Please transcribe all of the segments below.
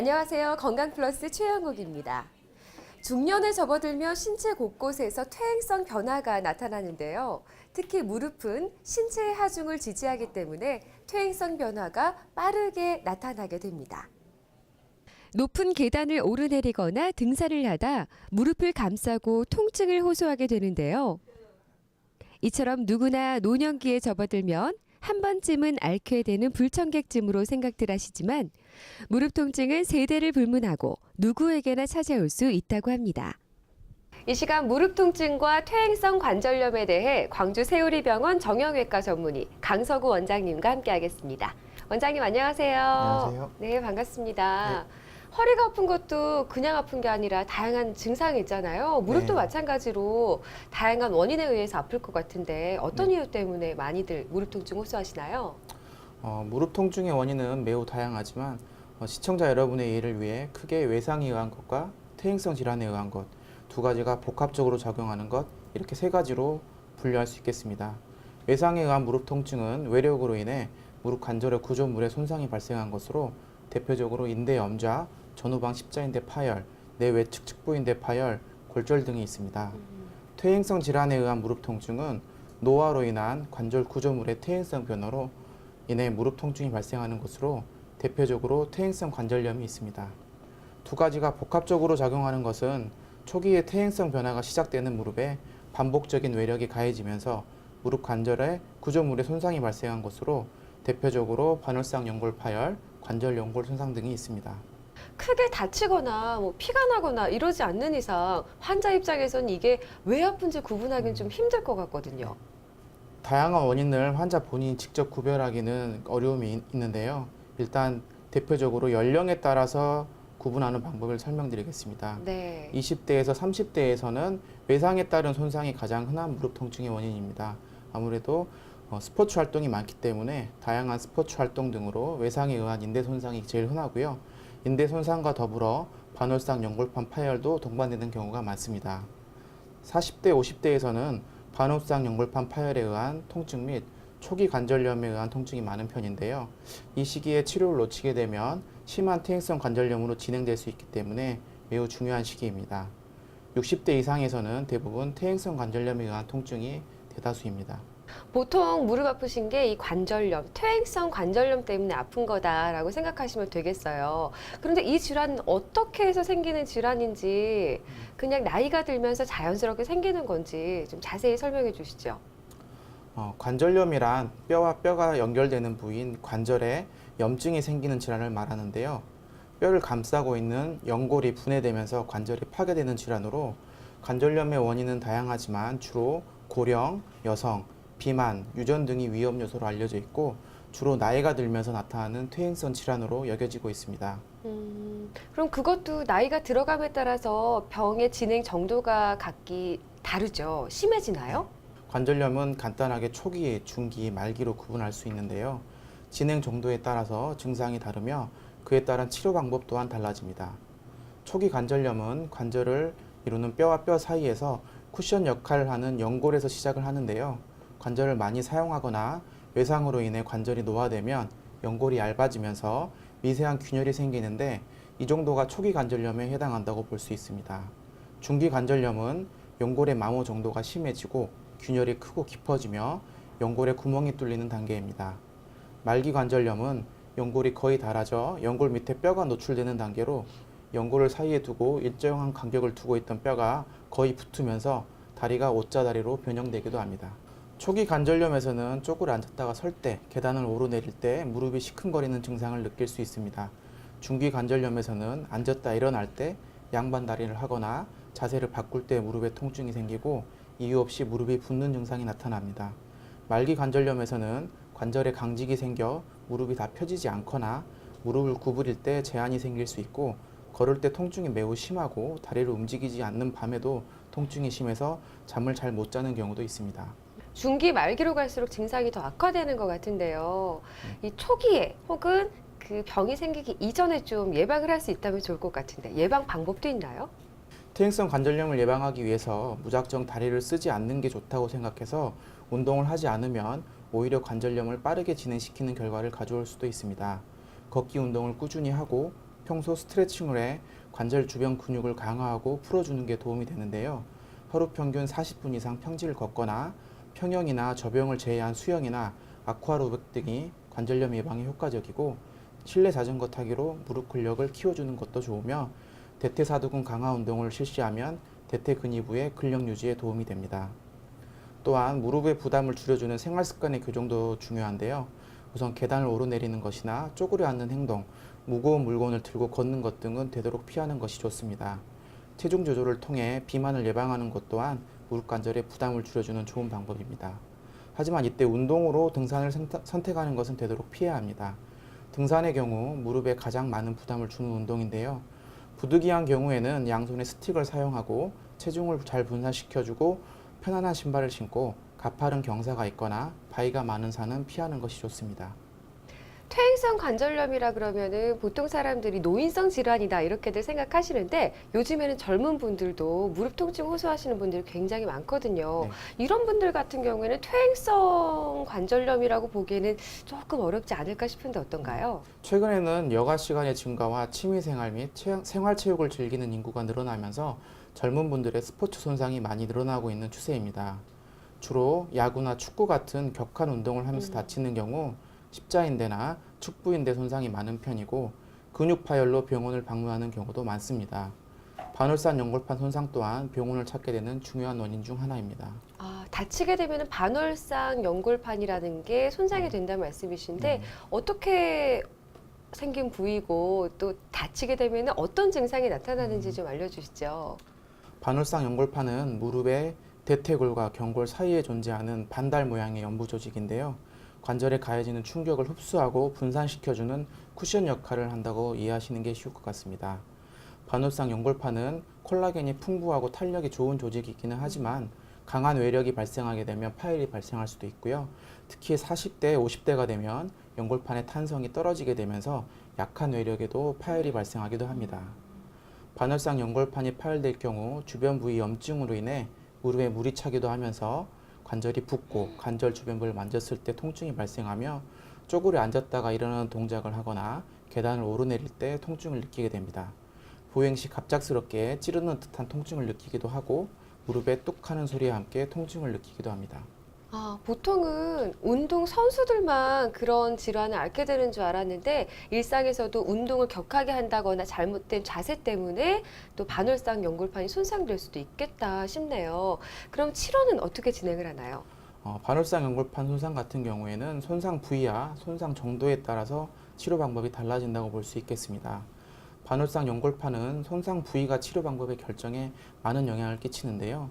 안녕하세요. 건강플러스 최영욱입니다. 중년에 접어들며 신체 곳곳에서 퇴행성 변화가 나타나는데요. 특히 무릎은 신체의 하중을 지지하기 때문에 퇴행성 변화가 빠르게 나타나게 됩니다. 높은 계단을 오르내리거나 등산을 하다 무릎을 감싸고 통증을 호소하게 되는데요. 이처럼 누구나 노년기에 접어들면 한 번쯤은 앓게 되는 불청객쯤으로 생각들 하시지만 무릎 통증은 세대를 불문하고 누구에게나 찾아올 수 있다고 합니다. 이 시간 무릎 통증과 퇴행성 관절염에 대해 광주 세우리병원 정형외과 전문의 강서구 원장님과 함께하겠습니다. 원장님 안녕하세요. 안녕하세요. 네 반갑습니다. 허리가 아픈 것도 그냥 아픈 게 아니라 다양한 증상이 있잖아요. 무릎도 네. 마찬가지로 다양한 원인에 의해서 아플 것 같은데 어떤 네. 이유 때문에 많이들 무릎 통증 호소하시나요? 어, 무릎 통증의 원인은 매우 다양하지만 어, 시청자 여러분의 이해를 위해 크게 외상에 의한 것과 퇴행성 질환에 의한 것 두 가지가 복합적으로 작용하는 것 이렇게 세 가지로 분류할 수 있겠습니다. 외상에 의한 무릎 통증은 외력으로 인해 무릎 관절의 구조물에 손상이 발생한 것으로 대표적으로 인대 염좌, 전후방 십자인대 파열, 내외 측 측부인대 파열, 골절 등이 있습니다. 퇴행성 질환에 의한 무릎 통증은 노화로 인한 관절 구조물의 퇴행성 변화로 인해 무릎 통증이 발생하는 것으로 대표적으로 퇴행성 관절염이 있습니다. 두 가지가 복합적으로 작용하는 것은 초기에 퇴행성 변화가 시작되는 무릎에 반복적인 외력이 가해지면서 무릎 관절에 구조물의 손상이 발생한 것으로 대표적으로 반월상 연골 파열, 관절 연골 손상 등이 있습니다. 크게 다치거나 뭐 피가 나거나 이러지 않는 이상 환자 입장에서는 이게 왜 아픈지 구분하기는 좀 힘들 것 같거든요. 다양한 원인을 환자 본인이 직접 구별하기는 어려움이 있- 있는데요. 일단 대표적으로 연령에 따라서 구분하는 방법을 설명드리겠습니다. 네. 20대에서 30대에서는 외상에 따른 손상이 가장 흔한 무릎 통증의 원인입니다. 아무래도 어, 스포츠 활동이 많기 때문에 다양한 스포츠 활동 등으로 외상에 의한 인대 손상이 제일 흔하고요. 인대 손상과 더불어 반월상 연골판 파열도 동반되는 경우가 많습니다. 40대, 50대에서는 반월상 연골판 파열에 의한 통증 및 초기 관절염에 의한 통증이 많은 편인데요. 이 시기에 치료를 놓치게 되면 심한 퇴행성 관절염으로 진행될 수 있기 때문에 매우 중요한 시기입니다. 60대 이상에서는 대부분 퇴행성 관절염에 의한 통증이 대다수입니다. 보통 무릎 아프신 게 이 관절염, 퇴행성 관절염 때문에 아픈 거다라고 생각하시면 되겠어요. 그런데 이 질환은 어떻게 해서 생기는 질환인지 그냥 나이가 들면서 자연스럽게 생기는 건지 좀 자세히 설명해 주시죠. 어, 관절염이란 뼈와 뼈가 연결되는 부위인 관절에 염증이 생기는 질환을 말하는데요. 뼈를 감싸고 있는 연골이 분해되면서 관절이 파괴되는 질환으로 관절염의 원인은 다양하지만 주로 고령, 여성, 비만, 유전 등이 위험 요소로 알려져 있고 주로 나이가 들면서 나타나는 퇴행성 질환으로 여겨지고 있습니다. 음, 그럼 그것도 나이가 들어감에 따라서 병의 진행 정도가 각기 다르죠. 심해지나요? 관절염은 간단하게 초기, 중기, 말기로 구분할 수 있는데요. 진행 정도에 따라서 증상이 다르며 그에 따른 치료 방법 또한 달라집니다. 초기 관절염은 관절을 이루는 뼈와 뼈 사이에서 쿠션 역할을 하는 연골에서 시작을 하는데요. 관절을 많이 사용하거나 외상으로 인해 관절이 노화되면 연골이 얇아지면서 미세한 균열이 생기는데 이 정도가 초기 관절염에 해당한다고 볼 수 있습니다. 중기 관절염은 연골의 마모 정도가 심해지고 균열이 크고 깊어지며 연골에 구멍이 뚫리는 단계입니다. 말기 관절염은 연골이 거의 닳아져 연골 밑에 뼈가 노출되는 단계로 연골을 사이에 두고 일정한 간격을 두고 있던 뼈가 거의 붙으면서 다리가 옷자다리로 변형되기도 합니다. 초기 관절염에서는 쪼그려 앉았다가 설 때, 계단을 오르내릴 때 무릎이 시큰거리는 증상을 느낄 수 있습니다. 중기 관절염에서는 앉았다 일어날 때 양반 다리를 하거나 자세를 바꿀 때 무릎에 통증이 생기고 이유 없이 무릎이 붓는 증상이 나타납니다. 말기 관절염에서는 관절에 강직이 생겨 무릎이 다 펴지지 않거나 무릎을 구부릴 때 제한이 생길 수 있고 걸을 때 통증이 매우 심하고 다리를 움직이지 않는 밤에도 통증이 심해서 잠을 잘 못 자는 경우도 있습니다. 중기 말기로 갈수록 증상이 더 악화되는 것 같은데요. 이 초기에 혹은 그 병이 생기기 이전에 좀 예방을 할 수 있다면 좋을 것 같은데 예방 방법도 있나요? 퇴행성 관절염을 예방하기 위해서 무작정 다리를 쓰지 않는 게 좋다고 생각해서 운동을 하지 않으면 오히려 관절염을 빠르게 진행시키는 결과를 가져올 수도 있습니다. 걷기 운동을 꾸준히 하고 평소 스트레칭을 해 관절 주변 근육을 강화하고 풀어주는 게 도움이 되는데요. 하루 평균 40분 이상 평지를 걷거나 평형이나 저병을 제외한 수영이나 아쿠아로빅 등이 관절염 예방에 효과적이고 실내 자전거 타기로 무릎 근력을 키워주는 것도 좋으며 대퇴사두근 강화 운동을 실시하면 대퇴 근위부의 근력 유지에 도움이 됩니다. 또한 무릎의 부담을 줄여주는 생활 습관의 교정도 중요한데요. 우선 계단을 오르내리는 것이나 쪼그려 앉는 행동, 무거운 물건을 들고 걷는 것 등은 되도록 피하는 것이 좋습니다. 체중 조절을 통해 비만을 예방하는 것 또한 무릎 관절의 부담을 줄여주는 좋은 방법입니다. 하지만 이때 운동으로 등산을 선택- 선택하는 것은 되도록 피해야 합니다. 등산의 경우 무릎에 가장 많은 부담을 주는 운동인데요. 부득이한 경우에는 양손에 스틱을 사용하고 체중을 잘 분산시켜주고 편안한 신발을 신고 가파른 경사가 있거나 바위가 많은 산은 피하는 것이 좋습니다. 퇴행성 관절염이라 그러면은 보통 사람들이 노인성 질환이다 이렇게들 생각하시는데 요즘에는 젊은 분들도 무릎 통증 호소하시는 분들이 굉장히 많거든요. 네. 이런 분들 같은 경우에는 퇴행성 관절염이라고 보기에는 조금 어렵지 않을까 싶은데 어떤가요? 최근에는 여가 시간의 증가와 취미 생활 및 체- 생활 체육을 즐기는 인구가 늘어나면서 젊은 분들의 스포츠 손상이 많이 늘어나고 있는 추세입니다. 주로 야구나 축구 같은 격한 운동을 하면서 음. 다치는 경우 십자인대나 축부인대 손상이 많은 편이고 근육 파열로 병원을 방문하는 경우도 많습니다. 반월산 연골판 손상 또한 병원을 찾게 되는 중요한 원인 중 하나입니다. 아, 다치게 되면 반월상 연골판이라는 게 손상이 된다는 말씀이신데 네. 어떻게 생긴 부위고 또 다치게 되면 어떤 증상이 나타나는지 좀 알려주시죠. 반월상 연골판은 무릎의 대퇴골과 경골 사이에 존재하는 반달 모양의 연부 조직인데요. 관절에 가해지는 충격을 흡수하고 분산시켜주는 쿠션 역할을 한다고 이해하시는 게 쉬울 것 같습니다. 반월상 연골판은 콜라겐이 풍부하고 탄력이 좋은 조직이기는 하지만 강한 외력이 발생하게 되면 파열이 발생할 수도 있고요. 특히 40대, 50대가 되면 연골판의 탄성이 떨어지게 되면서 약한 외력에도 파열이 발생하기도 합니다. 반월상 연골판이 파열될 경우 주변 부위 염증으로 인해 무릎에 물이 차기도 하면서 관절이 붓고 관절 주변부를 만졌을 때 통증이 발생하며 쪼그려 앉았다가 일어나는 동작을 하거나 계단을 오르내릴 때 통증을 느끼게 됩니다. 보행 시 갑작스럽게 찌르는 듯한 통증을 느끼기도 하고 무릎에 뚝 하는 소리와 함께 통증을 느끼기도 합니다. 아, 보통은 운동 선수들만 그런 질환을 앓게 되는 줄 알았는데 일상에서도 운동을 격하게 한다거나 잘못된 자세 때문에 또 반월상 연골판이 손상될 수도 있겠다 싶네요. 그럼 치료는 어떻게 진행을 하나요? 어, 반월상 연골판 손상 같은 경우에는 손상 부위와 손상 정도에 따라서 치료 방법이 달라진다고 볼 수 있겠습니다. 반월상 연골판은 손상 부위가 치료 방법의 결정에 많은 영향을 끼치는데요.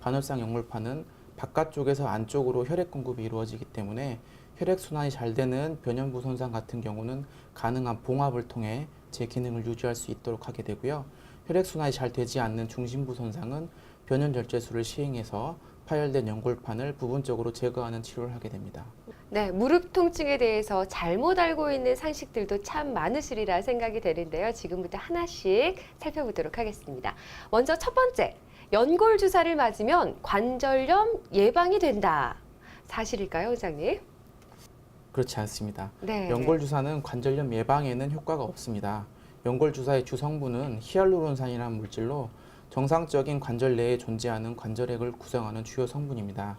반월상 연골판은 바깥쪽에서 안쪽으로 혈액 공급이 이루어지기 때문에 혈액 순환이 잘 되는 변연부 손상 같은 경우는 가능한 봉합을 통해 제 기능을 유지할 수 있도록 하게 되고요. 혈액 순환이 잘 되지 않는 중심부 손상은 변연 절제술을 시행해서 파열된 연골판을 부분적으로 제거하는 치료를 하게 됩니다. 네, 무릎 통증에 대해서 잘못 알고 있는 상식들도 참 많으시리라 생각이 되는데요. 지금부터 하나씩 살펴보도록 하겠습니다. 먼저 첫 번째, 연골 주사를 맞으면 관절염 예방이 된다. 사실일까요, 원장님? 그렇지 않습니다. 네. 연골 주사는 관절염 예방에는 효과가 없습니다. 연골 주사의 주 성분은 히알루론산이라는 물질로 정상적인 관절 내에 존재하는 관절액을 구성하는 주요 성분입니다.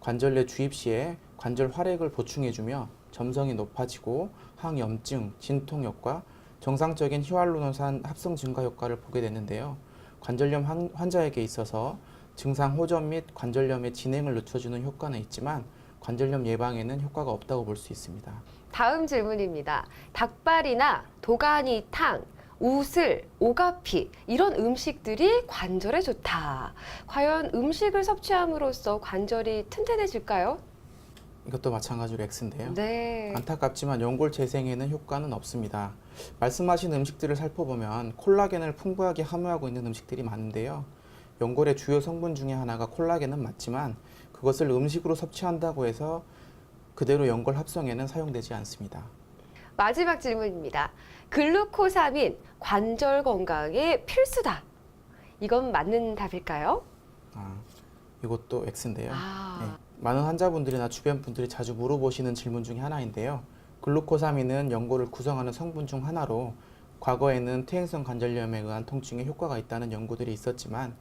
관절 내 주입 시에 관절 활액을 보충해주며 점성이 높아지고 항염증, 진통 효과, 정상적인 히알루론산 합성 증가 효과를 보게 되는데요. 관절염 환- 환자에게 있어서 증상 호전 및 관절염의 진행을 늦춰주는 효과는 있지만 관절염 예방에는 효과가 없다고 볼 수 있습니다. 다음 질문입니다. 닭발이나 도가니탕, 우슬, 오가피 이런 음식들이 관절에 좋다. 과연 음식을 섭취함으로써 관절이 튼튼해질까요? 이것도 마찬가지로 X인데요. 네. 안타깝지만 연골 재생에는 효과는 없습니다. 말씀하신 음식들을 살펴보면 콜라겐을 풍부하게 함유하고 있는 음식들이 많은데요. 연골의 주요 성분 중에 하나가 콜라겐은 맞지만 그것을 음식으로 섭취한다고 해서 그대로 연골 합성에는 사용되지 않습니다. 마지막 질문입니다. 글루코사민 관절 건강에 필수다. 이건 맞는 답일까요? 아, 이것도 X인데요. 아, 네, 많은 환자분들이나 주변 분들이 자주 물어보시는 질문 중에 하나인데요. 글루코사민은 연골을 구성하는 성분 중 하나로 과거에는 퇴행성 관절염에 의한 통증에 효과가 있다는 연구들이 있었지만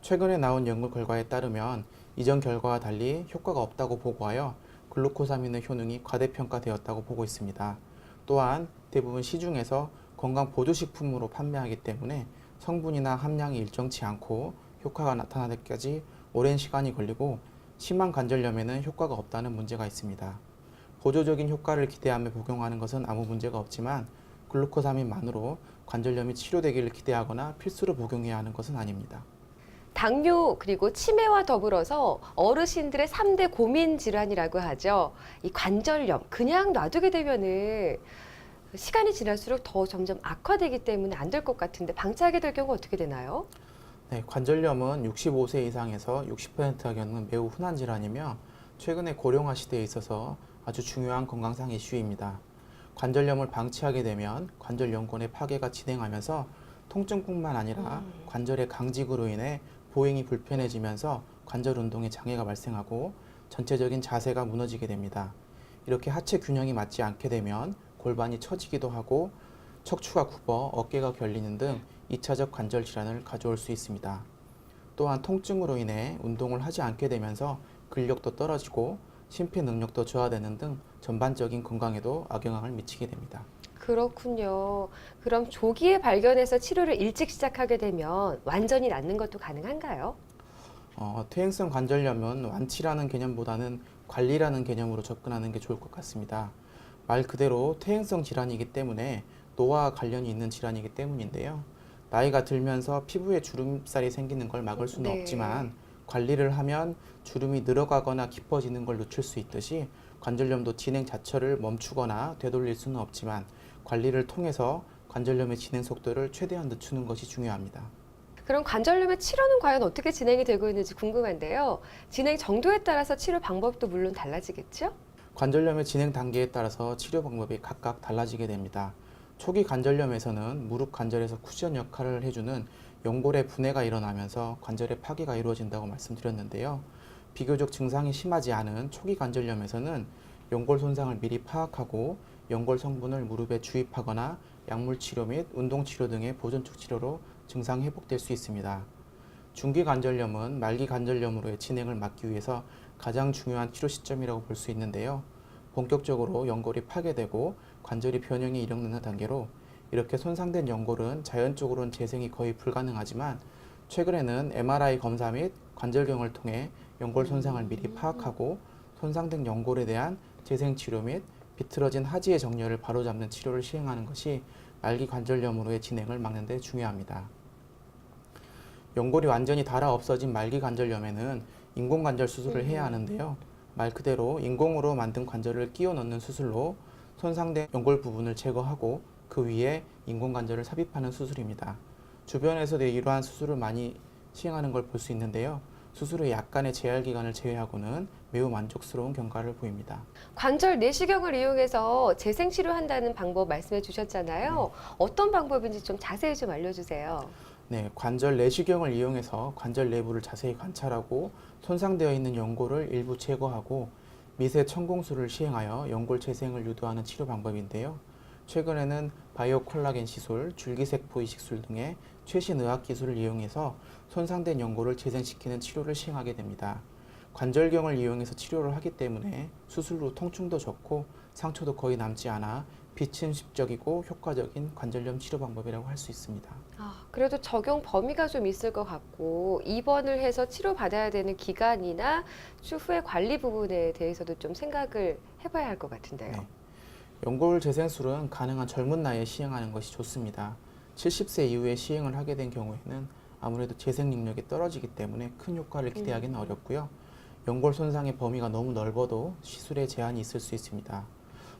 최근에 나온 연구 결과에 따르면 이전 결과와 달리 효과가 없다고 보고하여 글루코사민의 효능이 과대평가되었다고 보고 있습니다. 또한 대부분 시중에서 건강 보조식품으로 판매하기 때문에 성분이나 함량이 일정치 않고 효과가 나타나기까지 오랜 시간이 걸리고 심한 관절염에는 효과가 없다는 문제가 있습니다. 보조적인 효과를 기대하며 복용하는 것은 아무 문제가 없지만 글루코사민만으로 관절염이 치료되기를 기대하거나 필수로 복용해야 하는 것은 아닙니다. 당뇨 그리고 치매와 더불어서 어르신들의 삼대 고민 질환이라고 하죠. 이 관절염 그냥 놔두게 되면은 시간이 지날수록 더 점점 악화되기 때문에 안 될 것 같은데 방치하게 될 경우 어떻게 되나요? 네, 관절염은 65세 이상에서 60%가 겪는 매우 흔한 질환이며 최근에 고령화 시대에 있어서 아주 중요한 건강상 이슈입니다. 관절염을 방치하게 되면 관절 연골의 파괴가 진행하면서 통증뿐만 아니라 관절의 강직으로 인해 보행이 불편해지면서 관절 운동에 장애가 발생하고 전체적인 자세가 무너지게 됩니다. 이렇게 하체 균형이 맞지 않게 되면 골반이 처지기도 하고 척추가 굽어 어깨가 결리는 등 2차적 관절 질환을 가져올 수 있습니다. 또한 통증으로 인해 운동을 하지 않게 되면서 근력도 떨어지고 심폐 능력도 저하되는 등 전반적인 건강에도 악영향을 미치게 됩니다. 그렇군요. 그럼 조기에 발견해서 치료를 일찍 시작하게 되면 완전히 낫는 것도 가능한가요? 어, 퇴행성 관절염은 완치라는 개념보다는 관리라는 개념으로 접근하는 게 좋을 것 같습니다. 말 그대로 퇴행성 질환이기 때문에 노화와 관련이 있는 질환이기 때문인데요. 나이가 들면서 피부에 주름살이 생기는 걸 막을 수는 네. 없지만 관리를 하면 주름이 늘어가거나 깊어지는 걸 늦출 수 있듯이 관절염도 진행 자체를 멈추거나 되돌릴 수는 없지만 관리를 통해서 관절염의 진행 속도를 최대한 늦추는 것이 중요합니다. 그럼 관절염의 치료는 과연 어떻게 진행이 되고 있는지 궁금한데요. 진행 정도에 따라서 치료 방법도 물론 달라지겠죠? 관절염의 진행 단계에 따라서 치료 방법이 각각 달라지게 됩니다. 초기 관절염에서는 무릎 관절에서 쿠션 역할을 해주는 연골의 분해가 일어나면서 관절의 파괴가 이루어진다고 말씀드렸는데요. 비교적 증상이 심하지 않은 초기 관절염에서는 연골 손상을 미리 파악하고 연골 성분을 무릎에 주입하거나 약물 치료 및 운동 치료 등의 보존축 치료로 증상이 회복될 수 있습니다. 중기 관절염은 말기 관절염으로의 진행을 막기 위해서 가장 중요한 치료 시점이라고 볼 수 있는데요. 본격적으로 연골이 파괴되고 관절이 변형이 이르는 단계로 이렇게 손상된 연골은 자연적으로는 재생이 거의 불가능하지만 최근에는 MRI 검사 및 관절경을 통해 연골 손상을 미리 파악하고 손상된 연골에 대한 재생 치료 및 비틀어진 하지의 정렬을 바로잡는 치료를 시행하는 것이 말기 관절염으로의 진행을 막는 데 중요합니다. 연골이 완전히 닳아 없어진 말기 관절염에는 인공관절 수술을 해야 하는데요. 말 그대로 인공으로 만든 관절을 끼워 넣는 수술로 손상된 연골 부분을 제거하고 그 위에 인공관절을 삽입하는 수술입니다. 주변에서도 이러한 수술을 많이 시행하는 걸 볼 수 있는데요. 수술 후 약간의 재활 기간을 제외하고는 매우 만족스러운 경과를 보입니다. 관절 내시경을 이용해서 재생 치료한다는 방법 말씀해 주셨잖아요. 어떤 방법인지 좀 자세히 좀 알려주세요. 네, 관절 내시경을 이용해서 관절 내부를 자세히 관찰하고 손상되어 있는 연골을 일부 제거하고 미세 천공술을 시행하여 연골 재생을 유도하는 치료 방법인데요. 최근에는 바이오 콜라겐 시술, 줄기세포 이식술 등의 최신 의학 기술을 이용해서 손상된 연골을 재생시키는 치료를 시행하게 됩니다. 관절경을 이용해서 치료를 하기 때문에 수술 후 통증도 적고 상처도 거의 남지 않아 비침식적이고 효과적인 관절염 치료 방법이라고 할 수 있습니다. 아, 그래도 적용 범위가 좀 있을 것 같고 입원을 해서 치료받아야 되는 기간이나 추후의 관리 부분에 대해서도 좀 생각을 해봐야 할 것 같은데요. 네. 연골 재생술은 가능한 젊은 나이에 시행하는 것이 좋습니다. 70세 이후에 시행을 하게 된 경우에는 아무래도 재생 능력이 떨어지기 때문에 큰 효과를 기대하기는 음. 어렵고요. 연골 손상의 범위가 너무 넓어도 시술에 제한이 있을 수 있습니다.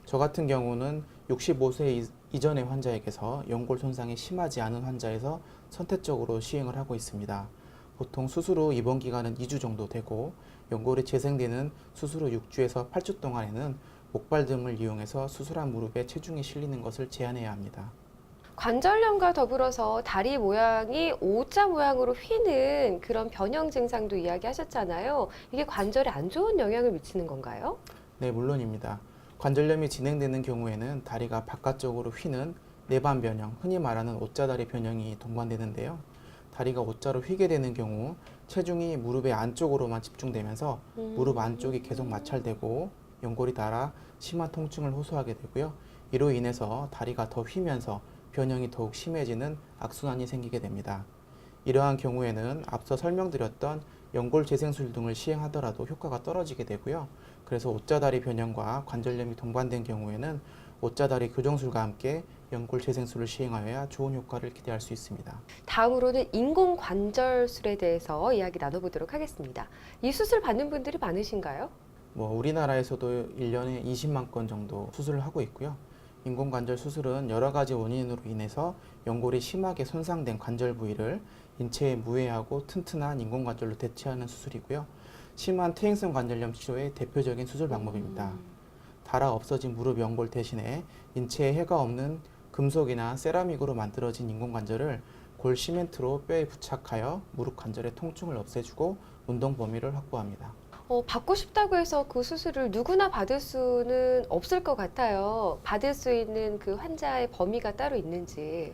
저 같은 경우는 65세 이- 이전의 환자에게서 연골 손상이 심하지 않은 환자에서 선택적으로 시행을 하고 있습니다. 보통 수술 후 입원 기간은 2주 정도 되고 연골이 재생되는 수술 후 6주에서 8주 동안에는 목발 등을 이용해서 수술한 무릎에 체중이 실리는 것을 제한해야 합니다. 관절염과 더불어서 다리 모양이 O자 모양으로 휘는 그런 변형 증상도 이야기하셨잖아요. 이게 관절에 안 좋은 영향을 미치는 건가요? 네, 물론입니다. 관절염이 진행되는 경우에는 다리가 바깥쪽으로 휘는 내반 변형, 흔히 말하는 옷자다리 변형이 동반되는데요. 다리가 옷자로 휘게 되는 경우 체중이 무릎의 안쪽으로만 집중되면서 무릎 안쪽이 계속 마찰되고 연골이 닳아 심한 통증을 호소하게 되고요. 이로 인해서 다리가 더 휘면서 변형이 더욱 심해지는 악순환이 생기게 됩니다. 이러한 경우에는 앞서 설명드렸던 연골 재생술 등을 시행하더라도 효과가 떨어지게 되고요. 그래서 옷자다리 변형과 관절염이 동반된 경우에는 옷자다리 교정술과 함께 연골 재생술을 시행하여야 좋은 효과를 기대할 수 있습니다. 다음으로는 인공 관절술에 대해서 이야기 나눠보도록 하겠습니다. 이 수술 받는 분들이 많으신가요? 뭐 우리나라에서도 1년에 20만 건 정도 수술을 하고 있고요. 인공 관절 수술은 여러 가지 원인으로 인해서 연골이 심하게 손상된 관절 부위를 인체에 무해하고 튼튼한 인공 관절로 대체하는 수술이고요. 심한 퇴행성 관절염 치료의 대표적인 수술 방법입니다. 닳아 없어진 무릎 연골 대신에 인체에 해가 없는 금속이나 세라믹으로 만들어진 인공관절을 골 시멘트로 뼈에 부착하여 무릎 관절의 통증을 없애주고 운동 범위를 확보합니다. 어, 받고 싶다고 해서 그 수술을 누구나 받을 수는 없을 것 같아요. 받을 수 있는 그 환자의 범위가 따로 있는지.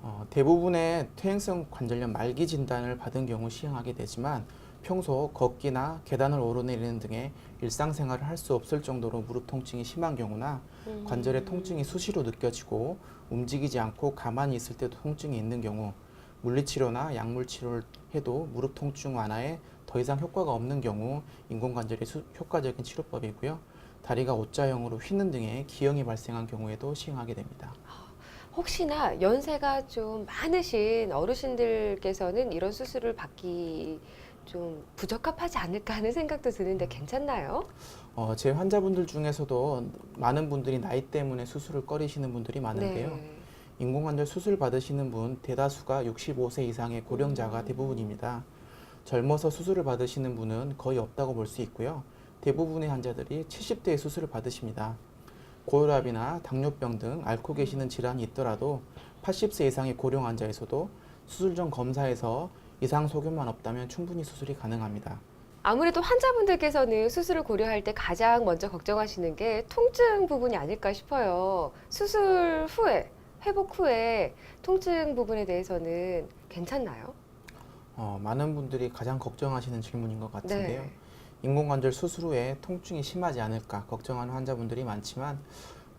어, 대부분의 퇴행성 관절염 말기 진단을 받은 경우 시행하게 되지만 평소 걷기나 계단을 오르내리는 등의 일상생활을 할 수 없을 정도로 무릎 통증이 심한 경우나 음. 관절의 통증이 수시로 느껴지고 움직이지 않고 가만히 있을 때도 통증이 있는 경우 물리치료나 약물치료를 해도 무릎 통증 완화에 더 이상 효과가 없는 경우 인공관절이 수- 효과적인 치료법이고요. 다리가 옷자형으로 휘는 등의 기형이 발생한 경우에도 시행하게 됩니다. 혹시나 연세가 좀 많으신 어르신들께서는 이런 수술을 받기 좀 부적합하지 않을까 하는 생각도 드는데 괜찮나요? 어, 제 환자분들 중에서도 많은 분들이 나이 때문에 수술을 꺼리시는 분들이 많은데요. 네. 인공관절 수술 받으시는 분 대다수가 65세 이상의 고령자가 대부분입니다. 젊어서 수술을 받으시는 분은 거의 없다고 볼 수 있고요. 대부분의 환자들이 70대에 수술을 받으십니다. 고혈압이나 당뇨병 등 앓고 계시는 질환이 있더라도 80세 이상의 고령 환자에서도 수술 전 검사에서 이상 소견만 없다면 충분히 수술이 가능합니다. 아무래도 환자분들께서는 수술을 고려할 때 가장 먼저 걱정하시는 게 통증 부분이 아닐까 싶어요. 수술 후에, 회복 후에 통증 부분에 대해서는 괜찮나요? 어, 많은 분들이 가장 걱정하시는 질문인 것 같은데요. 네. 인공관절 수술 후에 통증이 심하지 않을까 걱정하는 환자분들이 많지만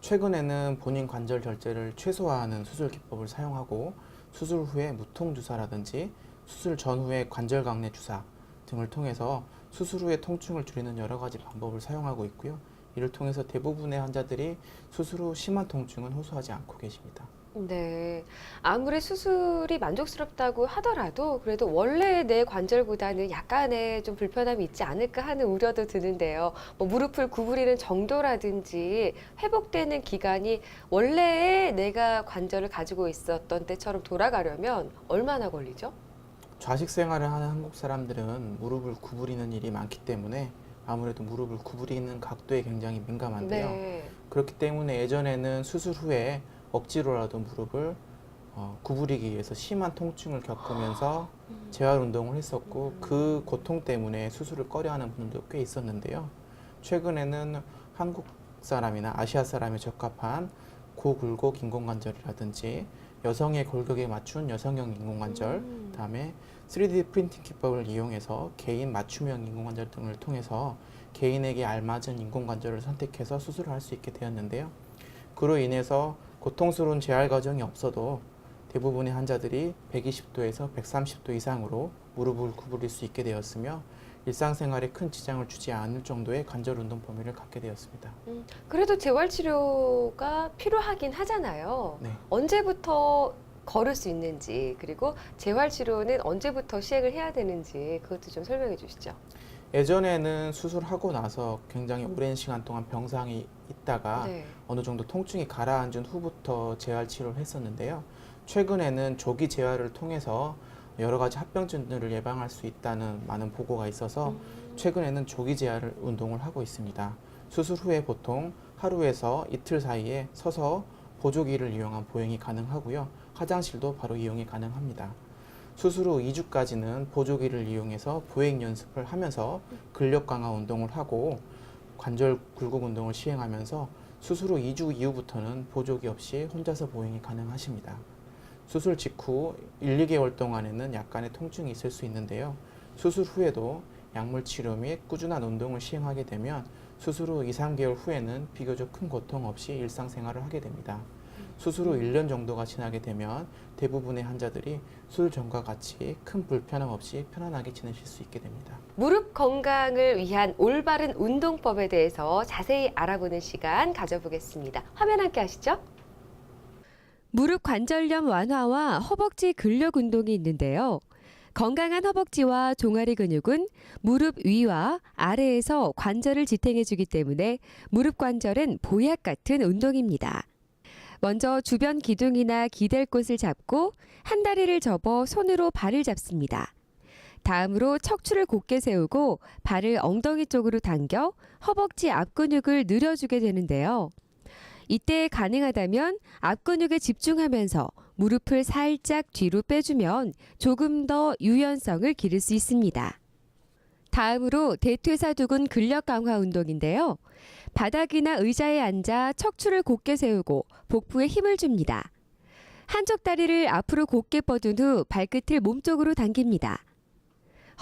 최근에는 본인 관절 결제를 최소화하는 수술 기법을 사용하고 수술 후에 무통 주사라든지 수술 전후에 관절 강내 주사 등을 통해서 수술 후에 통증을 줄이는 여러 가지 방법을 사용하고 있고요. 이를 통해서 대부분의 환자들이 수술 후 심한 통증은 호소하지 않고 계십니다. 네. 아무리 수술이 만족스럽다고 하더라도 그래도 원래의 내 관절보다는 약간의 좀 불편함이 있지 않을까 하는 우려도 드는데요. 뭐 무릎을 구부리는 정도라든지 회복되는 기간이 원래의 내가 관절을 가지고 있었던 때처럼 돌아가려면 얼마나 걸리죠? 좌식 생활을 하는 한국 사람들은 무릎을 구부리는 일이 많기 때문에 아무래도 무릎을 구부리는 각도에 굉장히 민감한데요. 네. 그렇기 때문에 예전에는 수술 후에 억지로라도 무릎을 어, 구부리기 위해서 심한 통증을 겪으면서 재활 운동을 했었고 그 고통 때문에 수술을 꺼려하는 분들도 꽤 있었는데요. 최근에는 한국 사람이나 아시아 사람에 적합한 고굴곡 인공관절이라든지 여성의 골격에 맞춘 여성형 인공관절, 음. 그다음에 3D 프린팅 기법을 이용해서 개인 맞춤형 인공관절 등을 통해서 개인에게 알맞은 인공관절을 선택해서 수술을 할 수 있게 되었는데요. 그로 인해서 고통스러운 재활 과정이 없어도 대부분의 환자들이 120도에서 130도 이상으로 무릎을 구부릴 수 있게 되었으며 일상생활에 큰 지장을 주지 않을 정도의 관절 운동 범위를 갖게 되었습니다. 그래도 재활 치료가 필요하긴 하잖아요. 네. 언제부터 걸을 수 있는지 그리고 재활 치료는 언제부터 시행을 해야 되는지 그것도 좀 설명해 주시죠. 예전에는 수술하고 나서 굉장히 오랜 시간 동안 병상이 있다가 네. 어느 정도 통증이 가라앉은 후부터 재활 치료를 했었는데요. 최근에는 조기 재활을 통해서 여러 가지 합병증들을 예방할 수 있다는 많은 보고가 있어서 음. 최근에는 조기 재활 운동을 하고 있습니다. 수술 후에 보통 하루에서 이틀 사이에 서서 보조기를 이용한 보행이 가능하고요. 화장실도 바로 이용이 가능합니다. 수술 후 2주까지는 보조기를 이용해서 보행 연습을 하면서 근력 강화 운동을 하고 관절 굴곡 운동을 시행하면서 수술 후 2주 이후부터는 보조기 없이 혼자서 보행이 가능하십니다. 수술 직후 1, 2개월 동안에는 약간의 통증이 있을 수 있는데요. 수술 후에도 약물 치료 및 꾸준한 운동을 시행하게 되면 수술 후 2, 3개월 후에는 비교적 큰 고통 없이 일상생활을 하게 됩니다. 수술 후 1년 정도가 지나게 되면 대부분의 환자들이 수술 전과 같이 큰 불편함 없이 편안하게 지내실 수 있게 됩니다. 무릎 건강을 위한 올바른 운동법에 대해서 자세히 알아보는 시간 가져보겠습니다. 화면 함께 하시죠. 무릎 관절염 완화와 허벅지 근력 운동이 있는데요. 건강한 허벅지와 종아리 근육은 무릎 위와 아래에서 관절을 지탱해 주기 때문에 무릎 관절은 보약 같은 운동입니다. 먼저 주변 기둥이나 기댈 곳을 잡고 한 다리를 접어 손으로 발을 잡습니다. 다음으로 척추를 곧게 세우고 발을 엉덩이 쪽으로 당겨 허벅지 앞 근육을 늘려주게 되는데요. 이때 가능하다면 앞 근육에 집중하면서 무릎을 살짝 뒤로 빼주면 조금 더 유연성을 기를 수 있습니다. 다음으로 대퇴사두근 근력 강화 운동인데요. 바닥이나 의자에 앉아 척추를 곧게 세우고 복부에 힘을 줍니다. 한쪽 다리를 앞으로 곧게 뻗은 후 발끝을 몸쪽으로 당깁니다.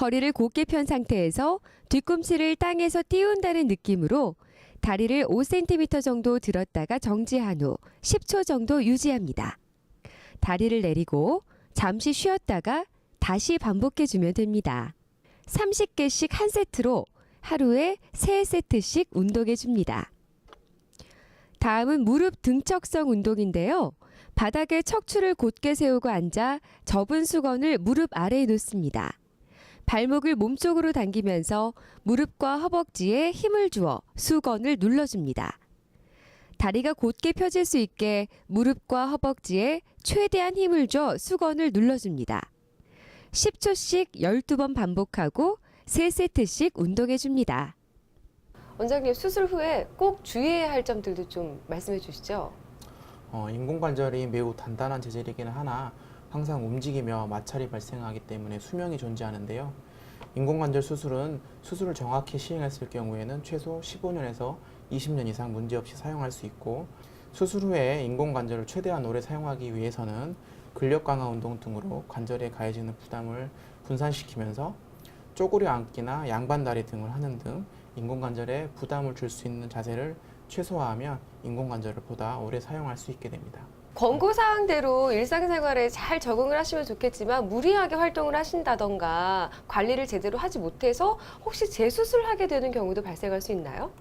허리를 곧게 편 상태에서 뒤꿈치를 땅에서 띄운다는 느낌으로 다리를 5cm 정도 들었다가 정지한 후 10초 정도 유지합니다. 다리를 내리고 잠시 쉬었다가 다시 반복해 주면 됩니다. 30개씩 한 세트로 하루에 3세트씩 운동해 줍니다. 다음은 무릎 등척성 운동인데요. 바닥에 척추를 곧게 세우고 앉아 접은 수건을 무릎 아래에 놓습니다. 발목을 몸쪽으로 당기면서 무릎과 허벅지에 힘을 주어 수건을 눌러줍니다. 다리가 곧게 펴질 수 있게 무릎과 허벅지에 최대한 힘을 줘 수건을 눌러줍니다. 10초씩 12번 반복하고 3세트씩 운동해 줍니다. 원장님 수술 후에 꼭 주의해야 할 점들도 좀 말씀해 주시죠. 어, 인공관절이 매우 단단한 재질이기는 하나 항상 움직이며 마찰이 발생하기 때문에 수명이 존재하는데요. 인공관절 수술은 수술을 정확히 시행했을 경우에는 최소 15년에서 20년 이상 문제없이 사용할 수 있고 수술 후에 인공관절을 최대한 오래 사용하기 위해서는 근력 강화 운동 등으로 관절에 가해지는 부담을 분산시키면서 쪼그려 앉기나 양반다리 등을 하는 등 인공관절에 부담을 줄 수 있는 자세를 최소화하면 인공관절을 보다 오래 사용할 수 있게 됩니다. 권고 사항대로 일상생활에 잘 적응을 하시면 좋겠지만 무리하게 활동을 하신다던가 관리를 제대로 하지 못해서 혹시 재수술하게 되는 경우도 발생할 수 있나요?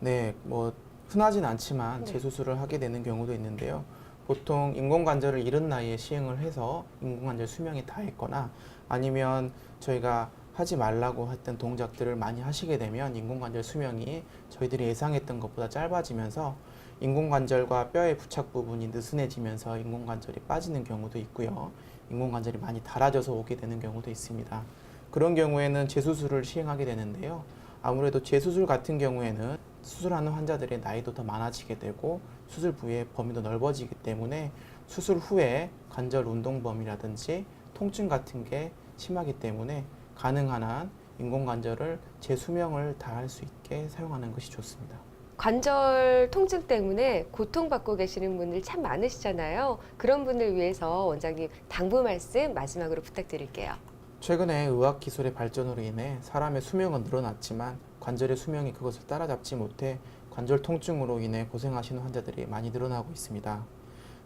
네, 뭐 흔하진 않지만 네. 재수술을 하게 되는 경우도 있는데요. 보통 인공관절을 이른 나이에 시행을 해서 인공관절 수명이 다했거나 아니면 저희가 하지 말라고 했던 동작들을 많이 하시게 되면 인공관절 수명이 저희들이 예상했던 것보다 짧아지면서 인공관절과 뼈의 부착 부분이 느슨해지면서 인공관절이 빠지는 경우도 있고요. 인공관절이 많이 닳아져서 오게 되는 경우도 있습니다. 그런 경우에는 재수술을 시행하게 되는데요. 아무래도 재수술 같은 경우에는 수술하는 환자들의 나이도 더 많아지게 되고 수술 부위의 범위도 넓어지기 때문에 수술 후에 관절 운동 범위라든지 통증 같은 게 심하기 때문에 가능한 한 인공관절을 제 수명을 다할 수 있게 사용하는 것이 좋습니다. 관절 통증 때문에 고통받고 계시는 분들 참 많으시잖아요. 그런 분들 위해서 원장님 당부 말씀 마지막으로 부탁드릴게요. 최근에 의학 기술의 발전으로 인해 사람의 수명은 늘어났지만 관절의 수명이 그것을 따라잡지 못해 관절 통증으로 인해 고생하시는 환자들이 많이 늘어나고 있습니다.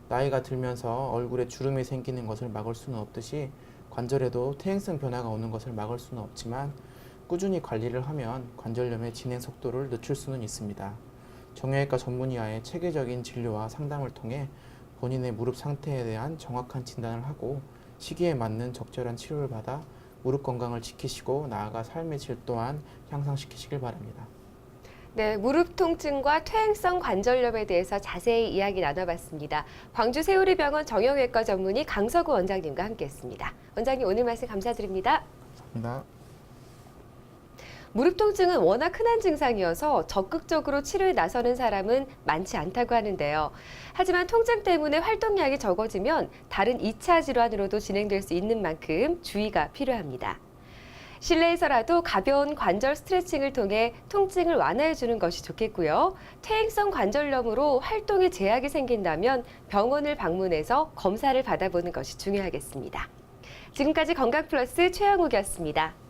나이가 들면서 얼굴에 주름이 생기는 것을 막을 수는 없듯이 관절에도 퇴행성 변화가 오는 것을 막을 수는 없지만 꾸준히 관리를 하면 관절염의 진행 속도를 늦출 수는 있습니다. 정형외과 전문의와의 체계적인 진료와 상담을 통해 본인의 무릎 상태에 대한 정확한 진단을 하고 시기에 맞는 적절한 치료를 받아 무릎 건강을 지키시고 나아가 삶의 질 또한 향상시키시길 바랍니다. 네, 무릎 통증과 퇴행성 관절염에 대해서 자세히 이야기 나눠봤습니다. 광주 세우리병원 정형외과 전문의 강서구 원장님과 함께했습니다. 원장님 오늘 말씀 감사드립니다. 감사합니다. 무릎 통증은 워낙 흔한 증상이어서 적극적으로 치료에 나서는 사람은 많지 않다고 하는데요. 하지만 통증 때문에 활동량이 적어지면 다른 2차 질환으로도 진행될 수 있는 만큼 주의가 필요합니다. 실내에서라도 가벼운 관절 스트레칭을 통해 통증을 완화해 주는 것이 좋겠고요. 퇴행성 관절염으로 활동에 제약이 생긴다면 병원을 방문해서 검사를 받아보는 것이 중요하겠습니다. 지금까지 건강 플러스 최영욱이었습니다.